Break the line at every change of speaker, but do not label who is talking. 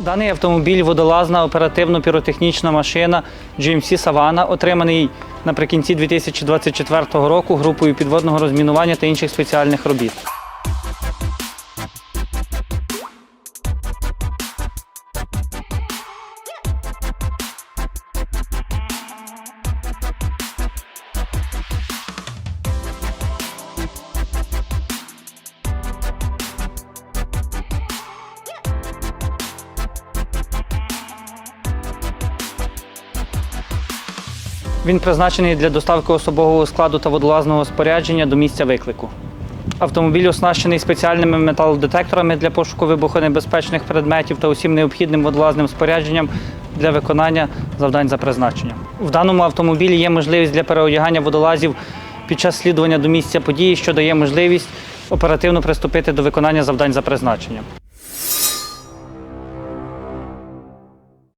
Даний автомобіль водолазна оперативно-піротехнічна машина GMC Савана, отриманий наприкінці 2024 року групою підводного розмінування та інших спеціальних робіт. Він призначений для доставки особового складу та водолазного спорядження до місця виклику. Автомобіль оснащений спеціальними металодетекторами для пошуку вибухонебезпечних предметів та усім необхідним водолазним спорядженням для виконання завдань за призначенням. В даному автомобілі є можливість для переодягання водолазів під час слідування до місця події, що дає можливість оперативно приступити до виконання завдань за призначенням.